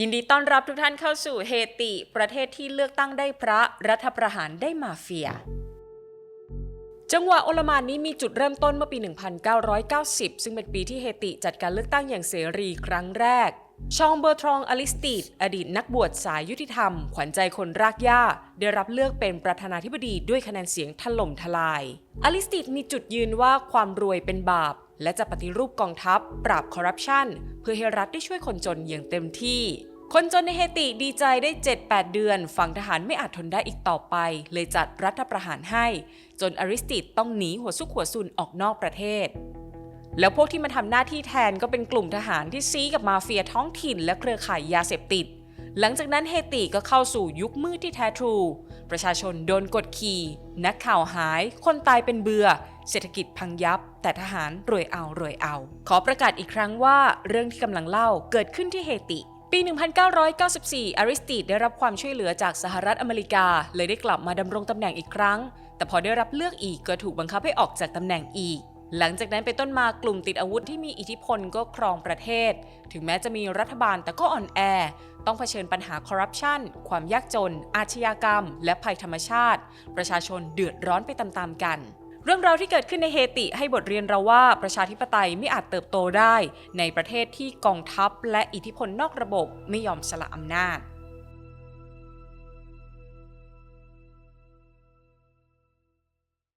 ยินดีต้อนรับทุกท่านเข้าสู่เฮติ ประเทศที่เลือกตั้งได้พระรัฐประหารได้มาเฟีย จังหวะโอลมานนี้มีจุดเริ่มต้นเมื่อปี 1990 ซึ่งเป็นปีที่เฮติจัดการเลือกตั้งอย่างเสรีครั้งแรก ชองเบอร์ทรองอลิสติดอดีตนักบวชสายยุติธรรม ขวัญใจคนรากหญ้า ได้รับเลือกเป็นประธานาธิบดีด้วยคะแนนเสียงถล่มทลาย อลิสติดมีจุดยืนว่าความรวยเป็นบาป และจะปฏิรูปกองทัพ ปราบคอร์รัปชันเพื่อให้รัฐได้ช่วยคนจนอย่างเต็มที่ คนจนในเฮติดีใจได้ 7-8 เดือน ฝั่งทหารไม่อาจทนได้อีกต่อไป เลยจัดรัฐประหารให้ จนอริสติดต้องหนีหัวซุกหัวซุนออกนอกประเทศแล้วพวกที่มาทำหน้าที่แทนก็เป็นกลุ่มทหารที่ซี้กับมาเฟียท้องถิ่นและเครือข่ายยาเสพติด หลังจากนั้นเฮติก็เข้าสู่ยุคมืดที่แท้ทรู ประชาชนโดนกดขี่ นักข่าวหาย คนตายเป็นเบือเศรษฐกิจพังยับ แต่ทหารรวยเอารวยเอา ขอประกาศอีกครั้งว่าเรื่องที่กำลังเล่าเกิดขึ้นที่เฮติ ปี 1994 อาริสติดได้รับความช่วยเหลือจากสหรัฐอเมริกา เลยได้กลับมาดำรงตำแหน่งอีกครั้ง แต่พอได้รับเลือกอีกก็ถูกบังคับให้ออกจากตำแหน่งอีก หลังจากนั้นเป็นต้นมากลุ่มติดอาวุธที่มีอิทธิพลก็ครองประเทศ ถึงแม้จะมีรัฐบาลแต่ก็อ่อนแอ ต้องเผชิญปัญหาคอร์รัปชันความยากจน อาชญากรรม และภัยธรรมชาติ ประชาชนเดือดร้อนไปตามๆกัน เรื่องราวที่เกิดขึ้นในเฮติให้บทเรียนเราว่าประชาธิปไตยไม่อาจเติบโตได้ ในประเทศที่กองทัพและอิทธิพลนอกระบบไม่ยอมสละอำนาจ